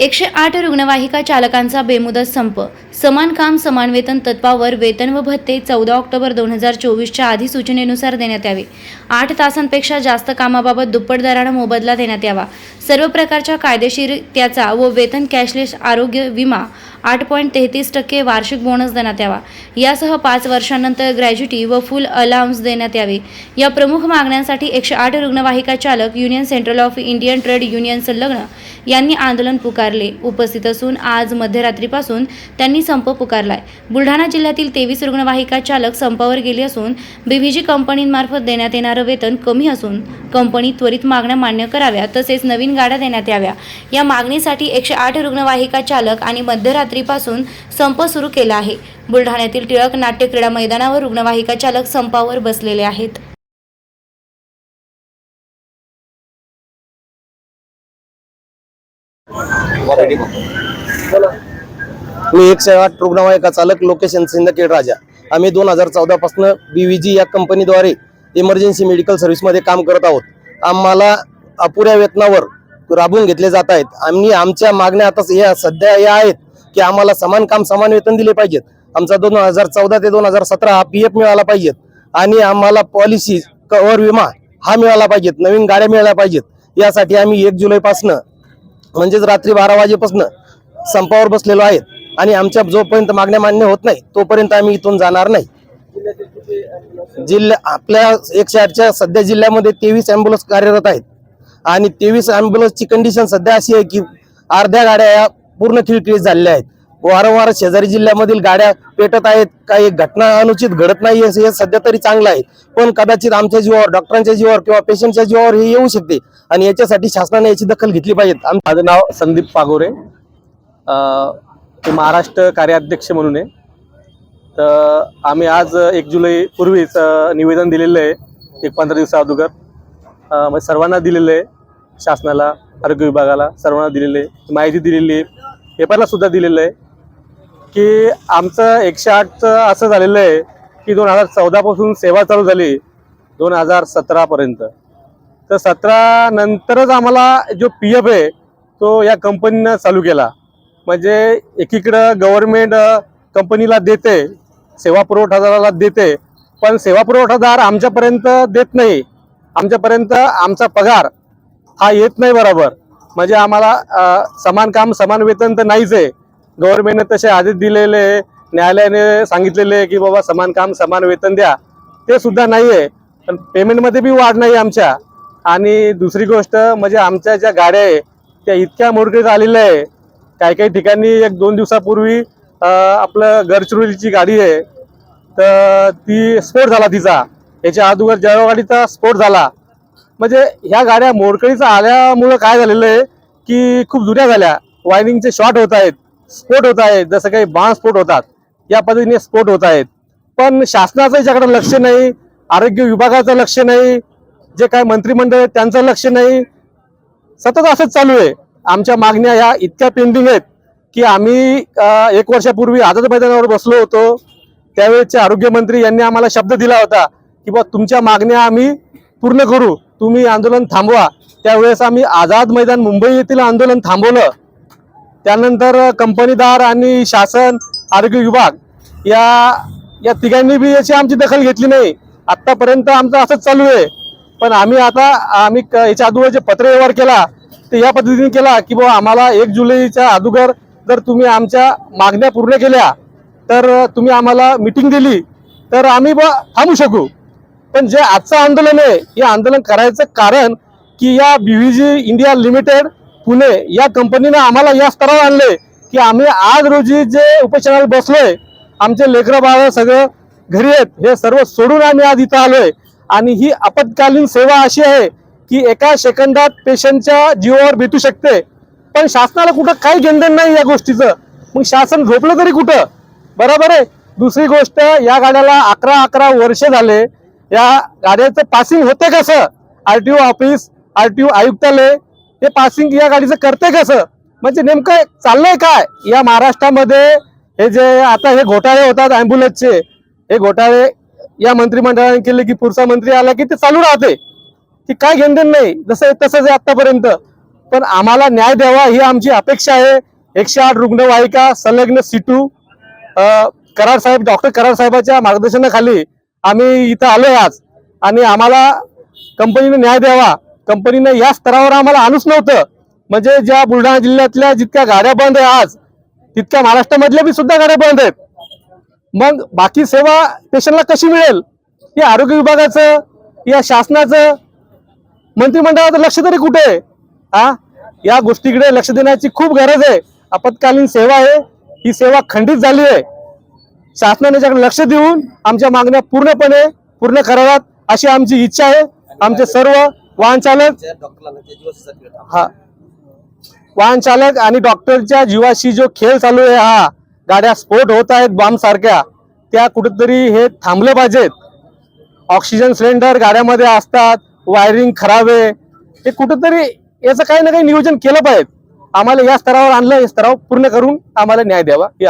एकशे आठ रुग्णवाहिका चालकांचा बेमुदत संप. समान काम समान वेतन तत्वावर वेतन व भत्ते चौदा ऑक्टोबर दोन हजार चोवीसच्या अधिसूचनेनुसार देण्यात यावे. आठ तासांपेक्षा जास्त कामाबाबत दुप्पट दरानं मोबदला देण्यात यावा. सर्व प्रकारच्या कायदेशीर त्याचा व वेतन कॅशलेस आरोग्य विमा आठ पॉईंट तेहतीस टक्के वार्षिक बोनस देण्यात यावा. यासह पाच वर्षांनंतर ग्रॅज्युटी व फुल अलाउन्स देण्यात यावे. या प्रमुख मागण्यांसाठी एकशे आठ रुग्णवाहिका चालक union central of Indian trade union संलग्न यांनी आंदोलन पुकारले. उपस्थित असून आज मध्यरात्रीपासून त्यांनी संप पुकारलाय. बुलढाणा जिल्ह्यातील तेवीस रुग्णवाहिका चालक संपावर गेले असून बीव्हीजी कंपनीमार्फत देण्यात येणारं वेतन कमी असून कंपनी त्वरित मागण्या मान्य कराव्या तसेच नवीन गाड्या देण्यात याव्या. या मागणीसाठी एकशे आठ रुग्णवाहिका चालक आणि मध्यरात्रीपासून संप सुरू केला आहे. बुलढाण्यातील टिळक नाट्य क्रीडा मैदानावर रुग्णवाहिका चालक संपावर बसलेले आहेत. मी एकशे आठ रुग्णवाहिका चालक लोकेशन सिंदखेड राजा. आम्ही दोन हजार चौदा पासून बीव्हीजी या कंपनीद्वारे इमर्जन्सी मेडिकल सर्व्हिसमध्ये काम करत आहोत. आम्हाला अपुऱ्या वेतनावर राबवून घेतले जात आहेत. आम्ही आमच्या मागण्या आता या सध्या या आहेत की आम्हाला समान काम समान वेतन दिले पाहिजेत. आमचा दोन हजार चौदा ते दोन हजार सतरा हा पी एफ मिळाला पाहिजेत. आणि आम्हाला पॉलिसी कव्हर विमा हा मिळाला पाहिजेत. नवीन गाड्या मिळाल्या पाहिजेत. यासाठी आम्ही एक जुलैपासनं म्हणजेच रात्री बारा वाजेपासून संपावर बसलेलो आहेत. आणि आमच्या जोपर्यंत मागण्या मान्य होत नाही तोपर्यंत आम्ही इथून जाणार नाही. जिल्ह्या आपल्या एकशे आठच्या सध्या जिल्ह्यामध्ये तेवीस अँब्युलन्स कार्यरत आहेत. आणि तेवीस अँब्युलन्सची कंडिशन सध्या अशी आहे की अर्ध्या गाड्या या पूर्ण खिळखिळीत झालेल्या आहेत. वारंवार शेजारी जिल्ह्यामधील गाड्या पेटत आहेत. काही घटना अनुचित घडत नाही हे सध्या तरी चांगलं आहे. पण कदाचित आमच्या जीवावर डॉक्टरांच्या जीवावर किंवा पेशंटच्या जीवावर हे येऊ शकते आणि याच्यासाठी शासनाने याची दखल घेतली पाहिजे. आम- माझं नाव संदीप पागोरे. अ, महाराष्ट्र कार्याध्यक्ष म्हणून आहे. तर आम्ही आज एक जुलै पूर्वीच निवेदन दिलेलं आहे एक पंधरा दिवसा अगोदर. म्हणजे सर्वांना दिलेलं आहे शासनाला आरोग्य विभागाला सर्वांना दिलेलं आहे. माहिती दिलेली आहे. पेपरला सुद्धा दिलेलं आहे. की आमचं एकशे आठचं असं झालेलं आहे की दोन हजार चौदापासून सेवा चालू झाली दोन हजार सतरापर्यंत तर सतरा नंतरच आम्हाला जो पी एफ आहे तो या कंपनीनं चालू केला. म्हणजे एकीकडं गव्हर्मेंट कंपनीला देते सेवा पुरवठादाराला देते पण सेवा पुरवठादार आमच्यापर्यंत देत नाही. आमच्यापर्यंत आमचा पगार हा येत नाही बरोबर. म्हणजे आम्हाला समान काम समान वेतन तर नाहीच आहे. गव्हर्नमेंटने तसे आदेश दिलेले न्यायालयाने सांगितलेले आहे की बाबा समान काम समान वेतन द्या. ते सुद्धा नाही आहे पण पेमेंटमध्ये बी वाढ नाही आमच्या. आणि दुसरी गोष्ट म्हणजे आमच्या ज्या गाड्या आहे त्या इतक्या मोडकळीत आलेल्या आहे. काही काही ठिकाणी एक दोन दिवसापूर्वी आपलं गडचिरोलीची गाडी आहे तर ती स्फोट झाला तिचा. याच्या अगोदर जळगाव गाडीचा स्फोट झाला. म्हणजे ह्या गाड्या मोडकळीचा आल्यामुळं काय झालेलं आहे की खूप जुन्या झाल्या. वायरिंगचे शॉर्ट होत आहेत. स्फोट होत आहेत जसं काही बाण स्फोट होतात या पद्धतीने स्फोट होत आहेत. पण शासनाचं याच्याकडे लक्ष नाही आरोग्य विभागाचं लक्ष नाही जे काय मंत्रिमंडळ आहे त्यांचं लक्ष नाही. सतत असंच चालू आहे. आमच्या मागण्या ह्या इतक्या पेंडिंग आहेत की आम्ही एक वर्षापूर्वी आझाद मैदानावर बसलो होतो. त्यावेळेचे आरोग्यमंत्री यांनी आम्हाला शब्द दिला होता की बा तुमच्या मागण्या आम्ही पूर्ण करू. तुम्ही आंदोलन थांबवा. त्यावेळेस आम्ही आझाद मैदान मुंबई येथील आंदोलन थांबवलं. त्यानंतर कंपनीदार आणि शासन आरोग्य विभाग या या तिघांनी बी याची आमची दखल घेतली नाही. आत्तापर्यंत आमचं असंच चालू आहे. पण आम्ही आता आम्ही क- याच्या अगोदर जे पत्रव्यवहार केला ते या पद्धतीने केला की बाबा आम्हाला एक जुलैच्या अगोदर जर तुम्ही आमच्या मागण्या पूर्ण केल्या तर तुम्ही आम्हाला मिटिंग दिली तर आम्ही बा थांबू शकू. पण जे आजचं आंदोलन आहे हे आंदोलन करायचं कारण की या बीव्हीजी इंडिया लिमिटेड पुणे या कंपनीनं आम्हाला या स्तरावर आणले की आम्ही आज रोजी जे उपोषणाला बसलोय आमचे लेकरं बाळ सगळं घरी आहेत हे सर्व सोडून आम्ही आज इथं आलोय. आणि ही आपत्कालीन सेवा अशी आहे की एका सेकंदात पेशंटच्या जीवावर भेटू शकते. पण शासनाला कुठं काही घेणदेण नाही या गोष्टीचं. मग शासन झोपलं तरी कुठं? बरोबर आहे. दुसरी गोष्ट या गाड्याला अकरा अकरा वर्ष झाले. या गाड्याचं पासिंग होते कसं? R T O office R T O आयुक्तालय हे पासिंग या गाडीचं करते कसं म्हणजे नेमकं चाललंय काय? या महाराष्ट्रामध्ये हे जे आता हे घोटाळे होतात अँब्युलन्सचे हे घोटाळे या मंत्रिमंडळाने केले की पुढचा मंत्री आला की ते चालू राहते. की काय घेणदेण नाही. जसं तसंच आहे आतापर्यंत. पण आम्हाला न्याय द्यावा ही आमची अपेक्षा आहे. एकशे आठ रुग्णवाहिका संलग्न सिटू करार साहेब डॉक्टर करार साहेबाच्या मार्गदर्शनाखाली आम्ही इथं आलोय आज. आणि आम्हाला कंपनीने न्याय द्यावा. कंपनीनं या स्तरावर आम्हाला आणूच नव्हतं. म्हणजे ज्या बुलढाणा जिल्ह्यातल्या जितक्या गाड्या बंद आहे आज तितक्या महाराष्ट्रामधल्या बी सुद्धा गाड्या बंद आहेत. मग बाकी सेवा पेशंटला कशी मिळेल? या आरोग्य विभागाचं या शासनाचं मंत्रिमंडळाचं लक्ष तरी कुठे आहे? हा या गोष्टीकडे लक्ष देण्याची खूप गरज आहे. आपत्कालीन सेवा आहे. ही सेवा खंडित झाली आहे. शासनाने ज्याकडे लक्ष देऊन आमच्या मागण्या पूर्णपणे पूर्ण कराव्यात अशी आमची इच्छा आहे. आमचे सर्व वाहन चालक? हा. वाहन चालक आणि डॉक्टरच्या जीवाशी जो खेळ चालू आहे हा गाड्या स्फोट होत आहेत बॉम्ब सारख्या त्या कुठेतरी हे थांबले पाहिजेत. ऑक्सिजन सिलेंडर गाड्यामध्ये असतात वायरिंग खराब आहे. हे कुठेतरी याचं काही ना काही नियोजन केलं पाहिजे. आम्हाला या स्तरावर आणलं या स्तरावर पूर्ण करून आम्हाला न्याय द्यावा ही